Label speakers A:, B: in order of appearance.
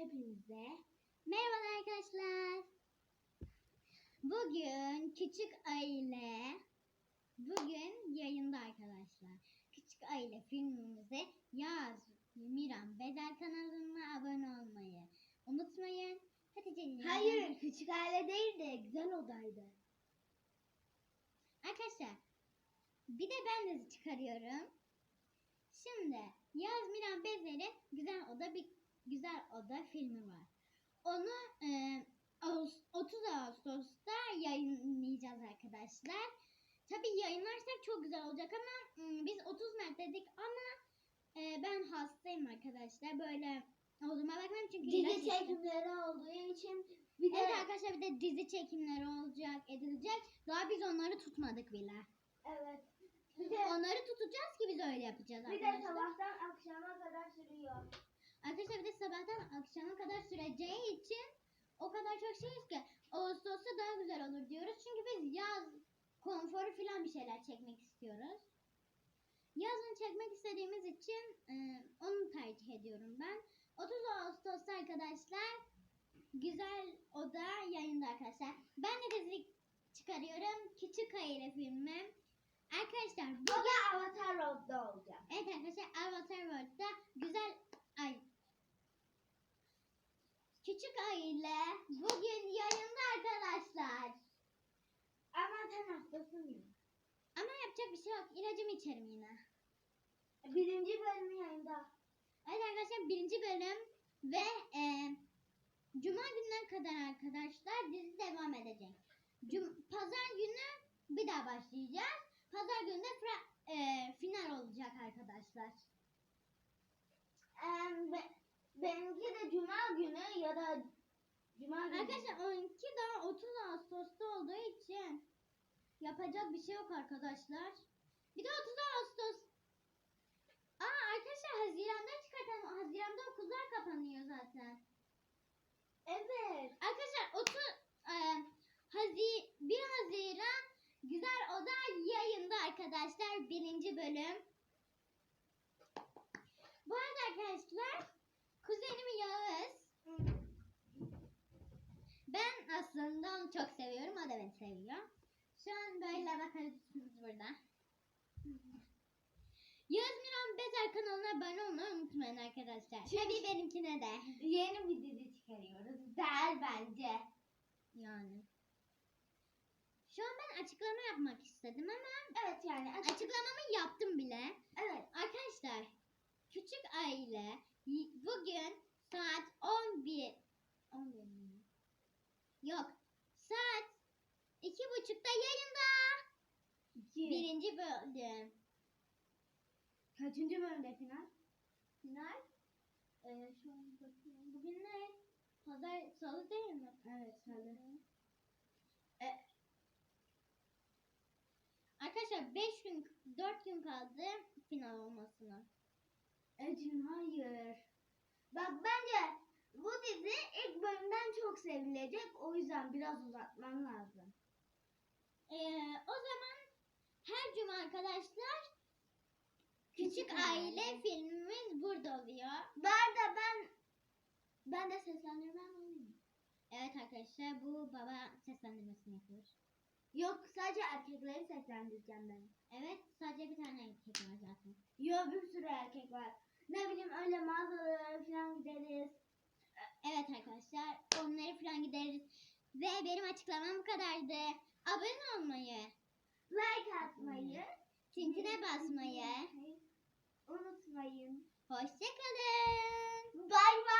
A: hepinize.
B: Merhaba arkadaşlar. Bugün Küçük Aile bugün yayında arkadaşlar. Küçük Aile filmimize Yaz Miran Bezel kanalına abone olmayı unutmayın. Hatice'nin
A: Hayır, küçük aile değil de güzel odaydı.
B: Arkadaşlar bir de ben de çıkarıyorum. Şimdi Yaz Miran Bezel'in Güzel Oda bir Güzel Oda filmi var. Onu e, Ağustos, 30 Ağustos'ta yayınlayacağız arkadaşlar. Tabii yayınlarsak çok güzel olacak ama biz 30 Mart dedik ama e, ben hastayım arkadaşlar. Böyle olduğuma bakmayın çünkü
A: Dizi
B: içtim.
A: çekimleri olduğu için bir de
B: Evet arkadaşlar bir de dizi çekimleri olacak, edilecek. Daha biz onları tutmadık bile.
A: evet. Bir de
B: Onları tutacağız ki biz öyle yapacağız
A: bir de
B: arkadaşlar.
A: sabahtan akşama kadar sürüyor.
B: Arkadaşlar bir de sabahtan akşama kadar süreceği için o kadar çok şeyiz ki Ağustos'ta daha güzel olur diyoruz. Çünkü biz yaz konforu falan bir şeyler çekmek istiyoruz. Yazın çekmek istediğimiz için e, onu tercih ediyorum ben. 30 Ağustos'ta arkadaşlar güzel oda yayında arkadaşlar. Ben de dizi çıkarıyorum. Küçük Aile filmi. Arkadaşlar
A: O
B: bu
A: da Avatar Road'da olacak.
B: Evet arkadaşlar Avatar World'da güzel ay Küçük aile bugün yayında arkadaşlar.
A: Ama sen hastasın.
B: Ama yapacak bir şey yok. İlacımı içerim yine.
A: Birinci bölümü yayında.
B: Evet arkadaşlar birinci bölüm ve e, Cuma gününe kadar arkadaşlar dizi devam edecek. Cum Pazar günü bir daha başlayacağız. Pazar günü de e, final olacak arkadaşlar.
A: Em, be, benimki de Cuma günü ya da Cuma günü.
B: Arkadaşlar onunki daha 30 Ağustos'ta olduğu için yapacak bir şey yok arkadaşlar. Bir de 30 Ağustos. Aa arkadaşlar Haziran'da çıkartalım. Haziran'da okullar kapanıyor zaten.
A: Evet.
B: Arkadaşlar 30 e, Hazi 1 Haziran Güzel Oda yayında arkadaşlar birinci bölüm. Bu arada arkadaşlar kuzenim Yağız ben aslında onu çok seviyorum. O da beni seviyor. Şu an böyle bakıyorsunuz burada. Yağız Miran Bezer kanalına abone olmayı unutmayın arkadaşlar. Tabii benimkine de.
A: Yeni bir dizi çıkarıyoruz. Değer bence.
B: Yani. Şu an ben açıklama yapmak istedim ama
A: Evet yani açık.
B: açıklamamı yaptım bile.
A: Evet.
B: Arkadaşlar küçük aile y- bugün saat 11 11 mi? Yok. Saat iki buçukta yayında.
A: İki.
B: Birinci bölüm.
A: Kaçıncı bölümde final?
B: Final. Ee, şu an bakıyorum. Bugün ne? Pazar, salı değil mi?
A: Evet salı.
B: E, Arkadaşlar 5 gün 4 gün kaldı final olmasına.
A: Ecin hayır. Bak bence dizi ilk bölümden çok sevilecek. O yüzden biraz uzatman lazım.
B: Ee, o zaman her cuma arkadaşlar Küçük
A: Küçük
B: Aile
A: Aile.
B: filmimiz burada oluyor.
A: Bu arada ben ben de seslendirmen olayım.
B: Evet arkadaşlar bu baba seslendirmesini yapıyor.
A: Yok sadece erkekleri seslendireceğim ben.
B: Evet sadece bir tane erkek var zaten.
A: Yok bir sürü erkek var. Ne bileyim öyle mağazalara falan gideriz.
B: Evet arkadaşlar onları falan gideriz. Ve benim açıklamam bu kadardı. Abone olmayı,
A: like atmayı,
B: çintine basmayı
A: unutmayın.
B: Hoşçakalın. Bay bay.